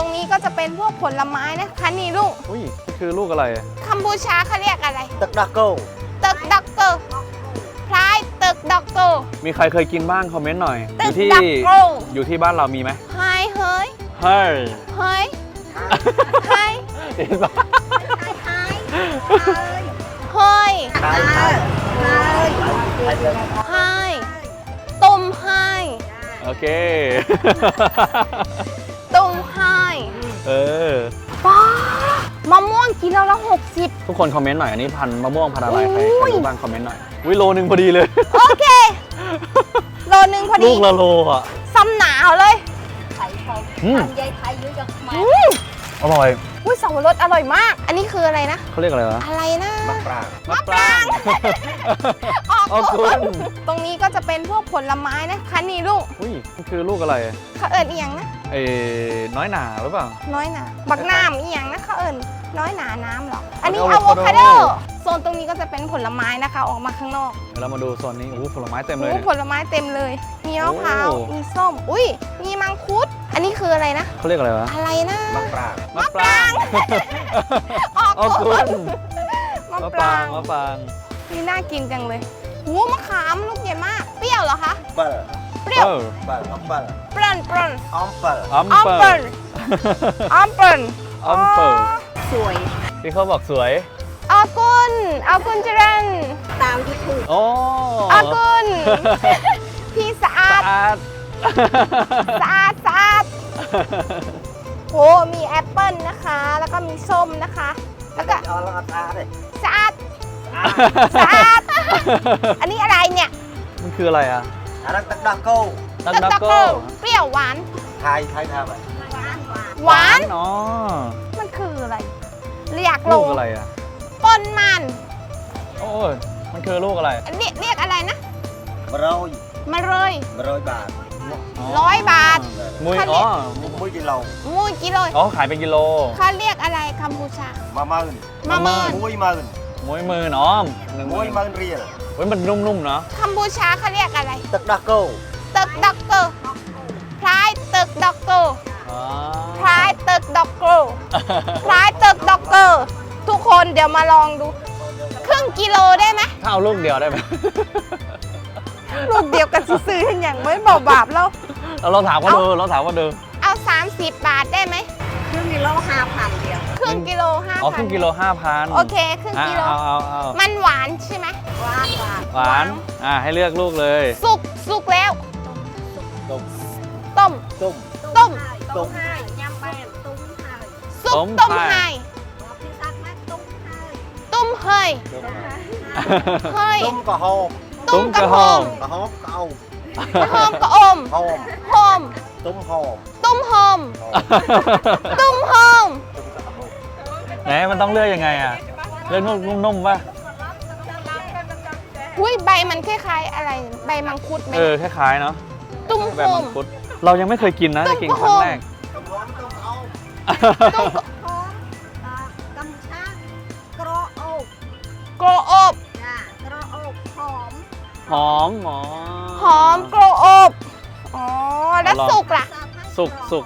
รงนี้ก็จะเป็นพวกผลไม้นะคะนี่ลูกอุ้ยคือลูกอะไรคัมบูชาเขาเรียกอะไรตึกดักเกิลตึกดักเกิลพลายตึกดักเกิลมีใครเคยกินบ้างคอมเมนต์หน่อยอตึกยู่ที่ดักเกอยู่ที่บ้านเรามีไหมไฮเฮ้ยเฮ้ยเฮ้ยไฮเห็นปะเฮ้ยไฮตุ่มไฮโอเค เออป้ามะม่วงกิโลละหกสิบทุกคนคอมเมนต์หน่อยอันนี้พันมะม่วงพันธุ์อะไรใครครบ้างคอมเมนต์หน่อยวิโลหนึ่งพอดีเลย โอเค โลหนึ่งพอดีลูกละโลอะ ซ้ำหนาวเลยใส่เของทำยายไทยเยอะจังมากอร่อยอุ้ยสองรสอร่อยมาก อันนี้คืออะไรนะ เขาเรียกอะไรวะอะไรนะ มะปรางมะปรางออกคุณตรงนี้ก็จะเป็นพวกผลไม้นะคะนี่ลูกอุ้ยมันคือลูกอะไร เขาเอิญเอียงนะ เอ้น้อยหนาหรือเปล่า น้อยหนา บักน้ำอีหยังนะคะเอิญน้อยหนาน้ำหรออันนี้อะโว avocado คาโด โซนตรงนี้ก็จะเป็นผลไม้นะคะออกมาข้างนอกเรามาดูโซนนี้อู้ผลไม้เต็มเลยโอ้เหผลไม้เต็มเลย มีมะพร้าว โอ้ มีส้ม อุ้ย มีมังคุด อันนี้คืออะไรนะ เขาเรียกอะไรวะอะไรนะ มะปรางมะปรางออกโอ้คนมะปรางมะปราง นี่น่ากินจังเลยหูมะขามลูกใหญ่มาก เปรี้ยวเหรอคะ เปอร์ เปรี้ยว Oh, ปัลอัมปลปรนปรนอัปล amper อัเปิล amper สวย พี่เขาบอกสวยอากุนอากุนเจริญตามที่ถูกอ๋อออากุนพี่สะอาด สะอาด สะอาดสะอาดโหมีแอปเปิลนะคะ แล้วก็มีส้มนะคะ แล้วก็สะอาดสะอาดสะอาด สะอาด อันนี้อะไรเนี่ย มันคืออะไรอะ อันนั้ตักดักโก้ตักดักโก้เปรี้ยวหวาน ไทยไทยทำอะไรหวาน อ๋อ มันคืออะไร เรียกลูกอะไรอะปนมัน โอ้ยมันคือลูกอะไรเรียกอะไรนะมะรอยมะรอยมะรอยบาทร้อยบาท มุยอ๋อ มุยกิโล มุยกิโล อ๋อ ขายเป็นกิโลเขาเรียกอะไรคัมพูชา มาเมินมาเมินมุยเมินมุยเมินอ๋อมุยเมินเรียล เฮ้ยมันนุ่มๆเนาะคัมบูชาเขาเรียกอะไร ตึกดักโกตึกด็อกเกอร์พลายตึกด็อกเกอร์พลายตึกด็อกเกอร์พลายตึกด็อกเกอร์ทุกคนเดี๋ยวมาลองดู ครึ่งกิโลได้ไหมถ้าเอาลูกเดียวได้ไหม ลูกเดียวกันซื้อๆอย่างไม่บอกบาปแล้ว เราเราถามว่าเดินเราถามว่าเดินเอา 30 บาทได้ไหมครึ่งกิโลห้าพันเดียว ครึ่งกิโลห้าพันอ๋อครึ่งกิโลห้าพันโอเคครึ่งกิโล เอาเอาเอามันหวานใช่ไหม หวานหวาน อ่าให้เลือกลูกเลย สุกสุกแล้ว ต้มต้ม ต้ม ต้ม ต้มไห้ยำแป้งต้มไห้สุกต้มต้มไฮไห้ บอกพี่ซักมาต้มไห้ต้มเฮยต้มเฮยต้มกระหอบต้มกระหอมกระหอบกระเอากระหอมกระอมหอมหอมต้มหอมต้มหอมหอมต้มหอมต้มกระหอบไหนมันต้องเลือกยังไงอะ เลือกนุ่มๆป่ะ อุ้ยใบมันคล้ายๆอะไร ใบมังคุดไหมเออคล้ายๆเนาะตุ้มโฮแบบมังคุดเรายังไม่เคยกินนะจะกินครั้งแรกตุ้มหอม con à, cầm sát cro กรอบ dạ cro หอมหอมหอมกรอบอ๋อแล้วสุกล่ะสุกสุก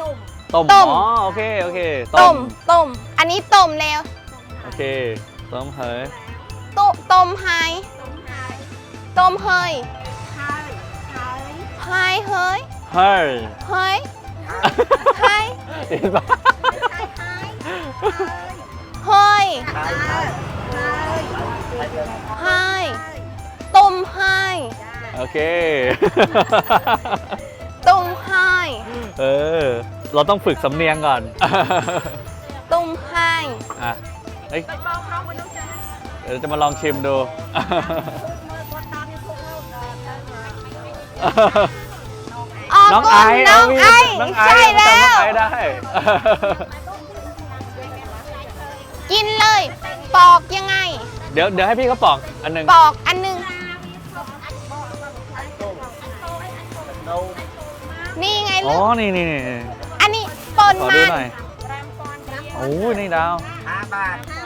ต้มต้ม อ๋อโอเคโอเคต้มต้ม อันนี้ต้มแล้ว โอเคต้มเฮ้ ตุต้มไฮตุ้มให้ต้มเฮยให้ให้ไฮเฮ้ยเฮ้ยเฮ้ยไฮเห็นปะให้ให้เฮ้ยให้ให้ไฮต้มไฮโอเคต้มไฮเออ เราต้องฝึกสำเนียงก่อนต้มไฮ อะเอ้ย เดี๋ยวจะมาลองชิมดูอ๋อน้องกุไอลซ์น้องไอน้องไอใช่ซ์แล้ว น้องไอซ์ได้ กินเลย ปอกยังไง เดี๋ยวเดี๋ยวให้พี่เขาปอกอันหนึ่งปอกอันหนึง นี่ไงอ๋ลูอกนี่นี่นี่อันนี้ปนขอมัดูนหน่อยโอ้ยนี่ดาว5បាតห้าพันโ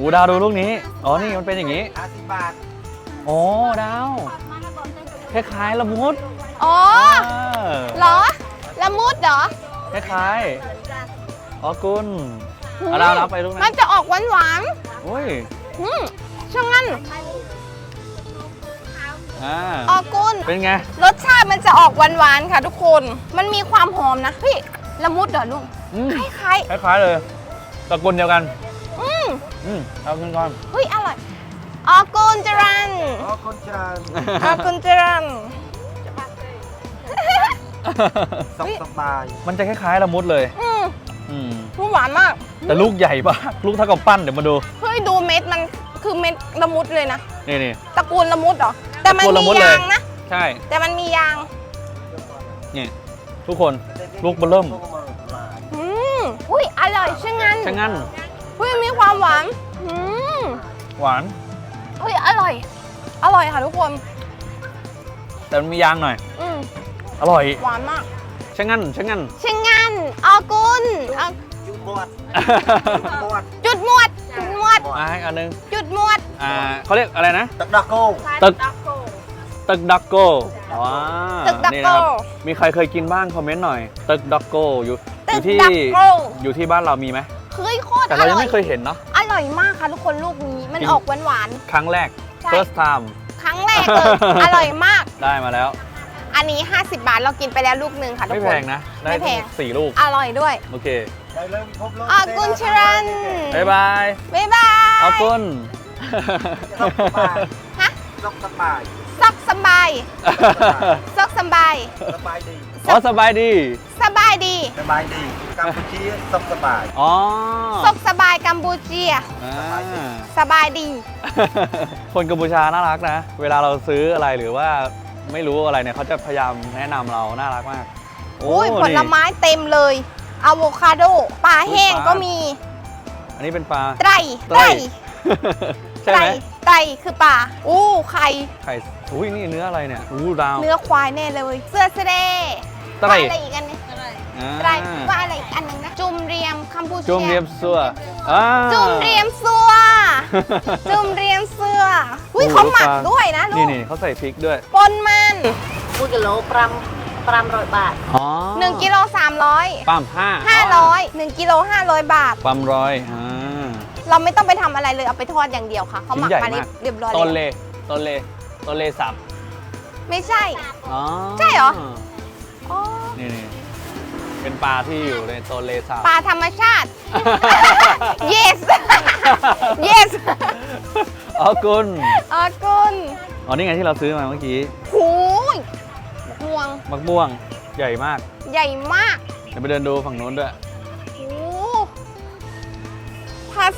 อ้ดาวดูลูกนี้ อ๋อ นี่มันเป็นอย่างนี้50បាតโอ้ดาว คล้ายๆละมุดอ๋อเออเหรอ ละมุดเหรอคล้ายๆอ๋อกุนเอาดาวรับไปลูกมันะนจะออกหวานหวานโอ้ย ๆอืมช่างงั้นอ่า ออกกุนเป็นไง รสชาติมันจะออกหวานๆค่ะ ทุกคน มันมีความหอมนะพี่ละมุดเหรอลุงอืมคล้ายคล้ายๆเลยตระกูลเดียวกันๆ อืมอืมเอาขึ้นก่อนเฮ้ยอร่อยออกกุนจรันอ๋อคนจานออกกุนจรันสบสบายมันจะคล้ายๆละมุดเลย อืมอืมมันหวานมาก แต่ลูกใหญ่มากลูกเท่ากับปั้นเดี๋ยวมาดู เฮ้ยดูเม็ดมันคือเม็ดละมุดเลยนะ นี่นี่ ตระกูลละมุดเหรอ แต่มันตระกูลมีละมุดเลย ยางนะ ใช่ แต่มันมียาง นี่ ทุกคน ลูกเบอร์เริ่ม อืมอุ้ยอร่อยใช่งั้น ช่างงั้น อุ้ยมีความหวานอืมหวานอุ้ยอร่อย อร่อยค่ะทุกคน แต่มันมียางหน่อย อืมอร่อยหวานมากช่างงั้นช่างงั้นใช่งั้นออกุนเอาจุดบวดบวดจุดหมวดจุดหมวด มาให้อันนึงจุดหมวดอ่าเขาเรียกอะไรนะ ตักดักโก้ตึก ตึกดักโก้ว้าตึกดักนี่โก้นะครับมีใครเคยกินบ้างคอมเมนต์หน่อย ตึกดักโก้อยู่อตึยู่กที่ดักโก้ อยู่ที่บ้านเรามีไหม เฮ้ยโคตรแต่อเรายังร่อยไม่เคยเห็นเนาะ อร่อยมากค่ะทุกคนลูกนี้มันจริง ออกหวานหวานครั้งแรกใช่ first time ๆครั้งแรกเลย อร่อยมาก ได้มาแล้ว อันนี้ 50 บาทเรากินไปแล้วลูกหนึ่งค่ะทุไม่กแพคน งนะ ได้ไม่แพง สี่ลูก อร่อยด้วยโอเค ได้เริ่มพบรถออกุนชรัน บ๊ายบาย บ๊ายบาย เอากุนสบสบาย ฮะสบสบายซอกสบายซอกสบายสบายดีอ๋อสบายดี สบายดีสบายดีกัมพูชีสบสบายอ๋อซอกสบายกัมพูเชียอ่าสบายดี คนกัมพูชาน่ารักนะ เวลาเราซื้ออะไรหรือว่าไม่รู้อะไรเนี่ยเขาจะพยายามแนะนำเราน่ารักมากอุ้ยผลนี่ไม้เต็มเลยอะโวคาโดปลาแห้งอุ๊ยปลาก็มี อันนี้เป็นปลาไตรไตรใช่ไตรไหม ไก่คือปลาอู้ไข่ไข่อุ้ยนี่เนื้ออะไรเนี่ยอู้ดาว เนื้อควายแน่เลย เสื้อเสเดไตร ว่อะไรอีกอันนึงอ่าไตรว่าอะไรอีกอันนึงนะ จุ่มเรียมคัมพูเชีจุ่มเรียมซัวอจุ่มเรียมซัว จุ่มเรียมเสื้ออุ้ยเขาหมักด้วยนะลูนี่กนี่เขาใส่พริกด้วยปนมันพูดกิโลปรัมปรัมร้อยบาทหนึ่งกิโลสามร้อยปั๊มห้าห้าร้อยหนึ่งกิโลห้าร้อยบาท ปั๊มร้อยอ่ เราไม่ต้องไปทำอะไรเลยเอาไปทอดอย่างเดียวค่ะเขาหมักชิ้นใหญ่มามากเรียบร้อยต้นแล้วเลต้นเลต้นเลสับไม่ใช่ อ๋อใช่เหรอ อ๋อนี่นี่เป็นปลาที่อยู่ในต้นเลสับปลาธรรมชาติ yes yes อ๋อกุนออกุนอ๋อนี่ไงที่เราซื้อมาเมื่อกี้หูยห่วงมักม่วงใหญ่มาก ใหญ่มากเดี๋ยวไปเดินดูฝั่งนู้นด้วย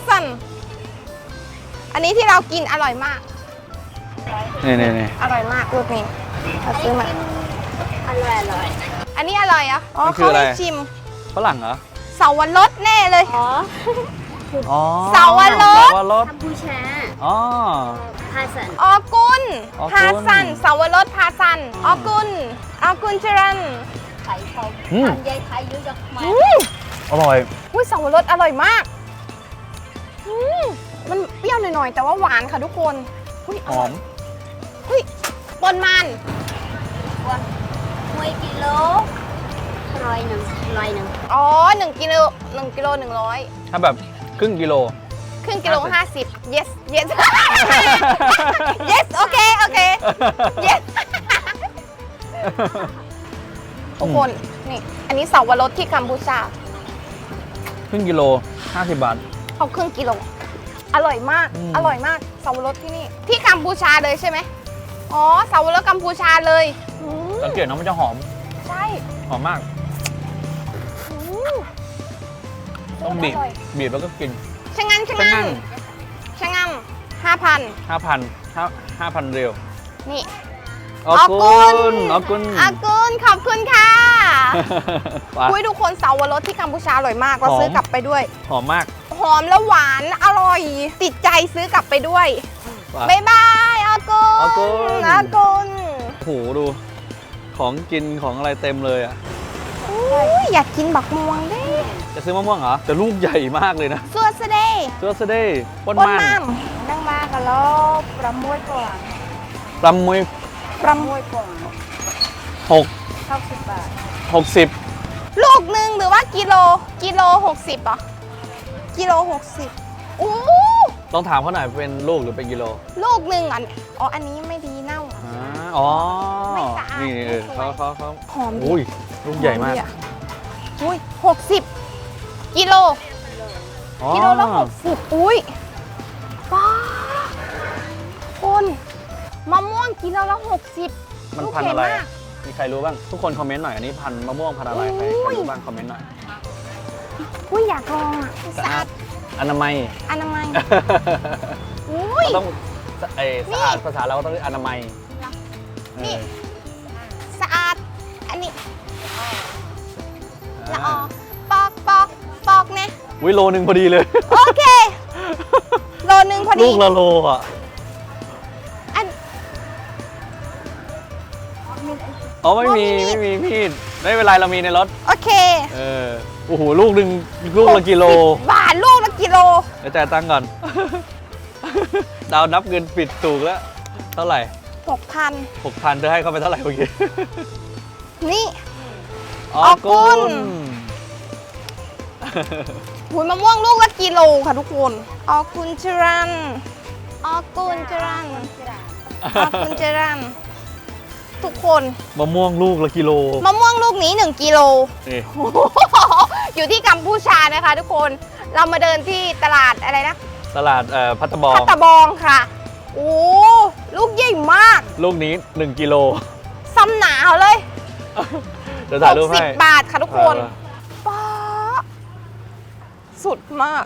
สัน อันนี้ที่เรากินอร่อยมาก นี่นี่นอร่อยมากลูกนี้เราซื้อมาอร่อยอร่อย อันนี้อร่อยอะอ๋อเขาไร ให้ชิม ฝรั่งเหรอ เสาวรสแน่เลยอ๋อเสาวรส เสาวรสกัมพูชาอ๋อ พาสันออกุนพาสันเสาวรสพาสันออกุนออกุนเจรันไข่เของทำยายไทยยุ่ยดอกไมาอร่อย อุ้ยเสาวรสอร่อยมาก มันเปรี้ยวหน่อยๆ แต่ว่าหวานค่ะทุกคนอุ้หอม อุ้ยปนมันวันหกิโลร้อยหนึ่งร้อยหนึ่งอ๋อหนึ่งกิโลหนึ่งกิโลหนึ่งร้อยถ้าแบบครึ่งกิโล ครึ่งกิโลห้าสิบ yes yes yes okay okay yes ทุกคน นี่ อันนี้เสาวรสที่กัมพูชา ครึ่งกิโลห้าสิบบาท เขาครึ่งกิโล อร่อยมาก อืม อร่อยมากเสาวรสที่นี่ ที่กัมพูชาเลยใช่ไหมอ๋อเสาวรสกัมพูชาเลยอืมสังเกตเนาะมันจะหอม ใช่หอมมาก อืมต้องบีบ ร่ยบีบแล้วก็กิน ชะงันชะชะงังัน นชะงันห้าพัน5,000 5 5,000เรียวนี่ ออกุนออกุน อากุนขอบคุณค่ะ ไป คุยทุกคนเสาวรสที่กัมพูชาอร่อยมาก เราหอม ซื้อกลับไปด้วย หอมมาก หอมและหวานอร่อย ติดใจซื้อกลับไปด้วยบายบายอากุลอากุล อากุลโหดู ของกินของอะไรเต็มเลยอะอยากกินบักม่วงด้จะซื้อมะม่วงเหรอแต่ลูกใหญ่มากเลยนะสวดเสดีเสื้อเสดีปนปนมันน้ำนั่งมากันแล้วประมวยก่อนประมวยประมวยก่อนหกเก้าสิบบาท หกสิบลูกหนึ่งหรือว่ากิโลกิโลหกสิบอะ กิโลหกสิบอู้ต้องถามเขาหน่อยเป็นลูกหรือเป็นกิโลลูกหนึ่งอะอ๋อ อันนี้ไม่ดีเน่า อ่าอ๋อ ไม่สะอาดนี่เออไม่สวยเขาเขาเขาหอมดีอุ้ยลูกใหญ่มากออะอุ้ยหกสิบกิโล อ๋อกิโลละหกสิบอุ้ยป้าคุณมะม่วงกิโลละหกสิบมันลูกพันธุ์ใหญ่อะไรมากอะมีใครรู้บ้าง ทุกคนคอมเมนต์หน่อย อันนี้พันธุ์มะม่วงพันธุ์อะไร ใครอุ้ใครยรู้บ้างคอมเมนต์หน่อย อุ้ยอยากลองอะสะอาดอนามัย อนามัยอุ้ย เราต้องเออสะอาดภาษาเราก็ต้องเรียกอนามัยนี่เออสะอาด อันนี้ละออ่าอปอกปอกปอกเนี่ยอุ้ยโลหนึ่งพอดีเลย โอเค โลนึงพอดีลูกละโลอะ อัน อ๋อไม่มีอ๋อไม่มีไม่มีพี่ไม่เป็นไรเรามีในรถ โอเค เออ โอ้โหลูกหนึ่งลูกละกิโล60บาทลูกละกิโลเดี๋ยวจ่ายตังค์ก่อน ดาวนับเงินปิดถูกแล้ว เท่าไหร่หกพันหกพันเธอให้เขาไปเท่าไหร่เมื่อกี้นี่ อ๋อออกุกุลลหุยมะม่วงลูกละกิโลค่ะทุกคนออกุลจรันออกุลจรันออกุลจรันทุกคนมะม่วงลูกละกิโล มะม่วงลูกนี้ 1กิโลนี่อ ยู่ที่กัมพูชานะคะ ทุกคนเรามาเดินที่ตลาดอะไรนะตลาดเอ่อพัตตบองพัตตะบองค่ะโอ้ลูกใหญ่มาก ลูกนี้ 1กิโลซ้ำหนาวเลย เดี๋ยวถ่ายรูปให้60บาทค่ะทุกคนเออป๊าสุดมาก